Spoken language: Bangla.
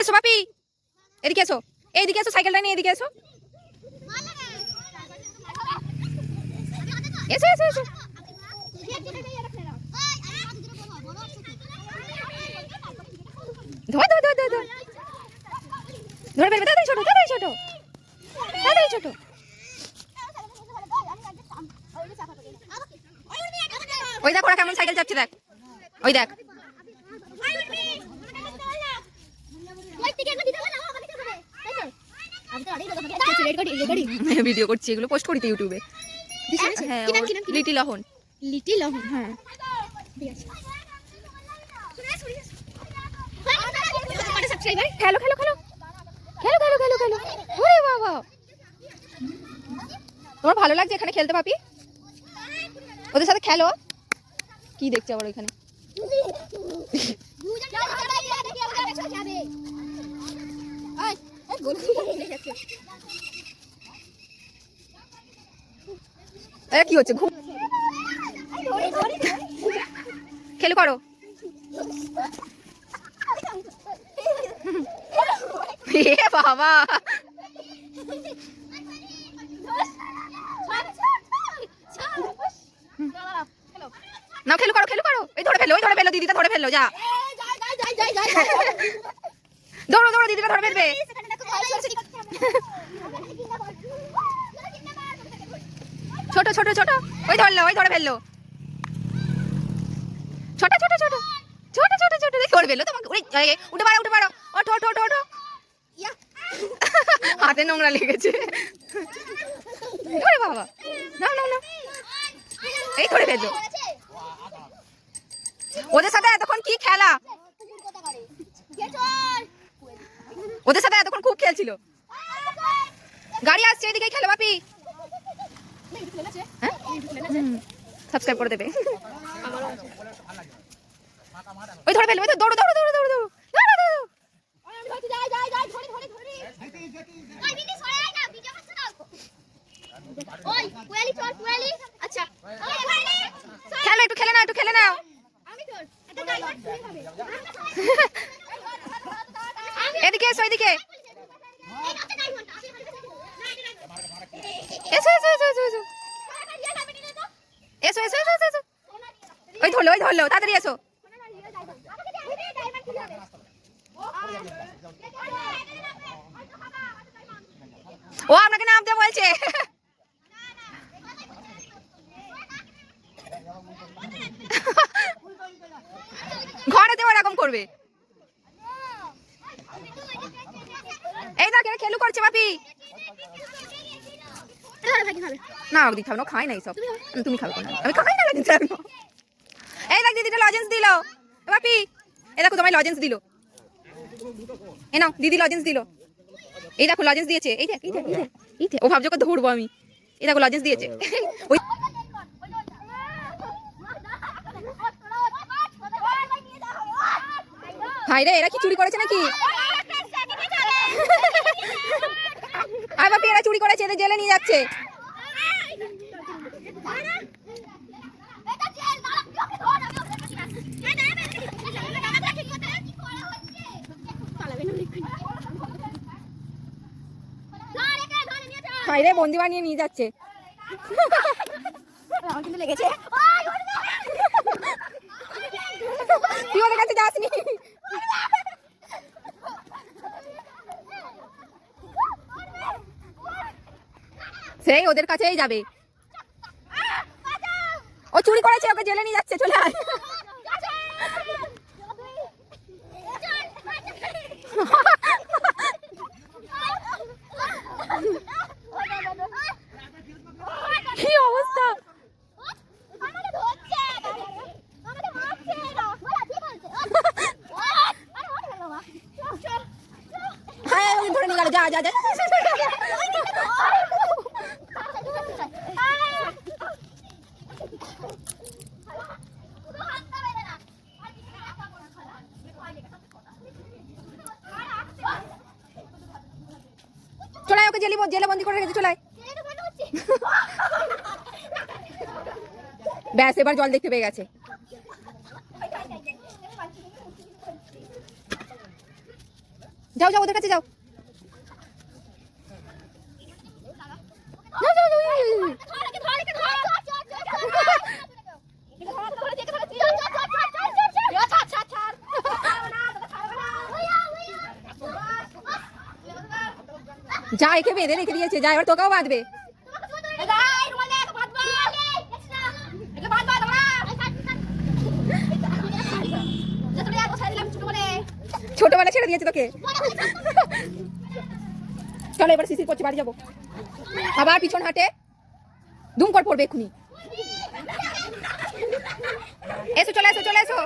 এসো বাপি এদিকে এসো। এইদিকে এসো, সাইকেলটা নিয়ে এদিকে এসো। এসো এসো এসো। ধর ধর ধর ধর ধর। ফেলবে। ছোট, তাড়াতাড়ি ছোট। ছোট। ওই দেখ, ওরা কেমন সাইকেল চাপছে, দেখ। ওই দেখ। ভিডিও করছি এগুলো পোস্ট করি তো ইউটিউবে হ্যাঁ লিটিল অহন লিটিল অহন হ্যাঁ। খেলো খেলো খেলো। খেলো খেলো খেলো খেলো। ওরে বাবা। তোমার ভালো লাগছে এখানে খেলতে পাপি ওদের সাথে খেলো? কি দেখছে আবার ওইখানে? এ, কি হচ্ছে? ঘুম খেলো করো। বাবা। না, খেলো করো খেলো করো। এই ধরে ফেলো ওই ধরে ফেলো, দিদিটা ধরে ফেলো, যা। দৌড়ো দৌড়ো দিদিটা ধরে ফেলবে। ছোট ছোট ছোট। ওই ধরলো, ওই ধরে ফেলল। ছোট ছোট ছোট। ছোট ছোট ছোট। দেখে ধরে ফেলল তোমাকে। উঠে পারো উঠে পারো ওঠো ওঠো ওঠো ওঠো হাতে নোংরা লেগেছে। ওরে বাবা। না না না এই ধরে ফেলল। ওদের সাথে এতক্ষণ কি খেলা? ওদের সাথে এতক্ষণ খুব খেলছিল। গাড়ি আসছে, এদিকে খেলো, বাপি। হ্যাঁ সাবস্ক্রাইব করে দেবে ওই ধরে ফেলবে দৌড়ো দৌড়ো দৌড়ো দৌড়ো দৌড়ো আচ্ছা খেলো একটু খেলে নাও একটু খেলে নাও এদিকে এসো এদিকে এসো এসো এসো এসো এসো। এসো এসো এসো এসো ওই ধরলো ওই ধরলো, তাড়াতাড়ি এসো। ও, আপনাকে নামতে বলছে। ঘরে ঘরেতে ওরকম করবে। এই দেখ খেলু করছে বাপি। না দিদি খাবে না ও খায় না এইসব উম, তুমি খাবে আমি খাই না দিদি আমি এই দেখ দিদিটা লজেন্স দিল এ বাপি এই দেখো তোমায় লজেন্স দিল এ নাও দিদি লজেন্স দিল এই দেখো লজেন্স দিয়েছে এই দেখ এই দেখ এই দেখ, ও ভাবছ কত ধরবো আমি এই দেখো লজেন্স দিয়েছে ওই হাই রে এরা কি চুরি করেছে নাকি আয় বাপি এরা চুরি করেছে, এদের জেলে নিয়ে যাচ্ছে। হাই রে, বন্দি বানিয়ে নিয়ে যাচ্ছে। আমার কিন্তু লেগেছে তুই ওদের কাছে যাসনি সেই ওদের কাছেই যাবে। ও চুরি করেছে, ওকে জেলে নিয়ে যাচ্ছে, চলে আয়। হ্যাঁ ধরে নিয়ে গেল, যা যা যা। চলে ওকে জেলে জেলে বন্দি করে রেখেছে চলে। ব্যাস, এবার জল দেখতে পেয়ে গেছে যাও যাও, ওদের কাছে যাও যাও যাও, যাও, যাও, যাও। যা একে বেঁধে রেখে দিয়েছে, যা, এবার তোকেও বাঁধবে। ছোটবেলা ছেড়ে দিয়েছে তোকে। চলো এবার শিশির করছে, বাড়ি যাব। আবার পিছন হাটে। দুম কর পড়বে এক্ষুনি। এসো, চলে এসো চলে এসো।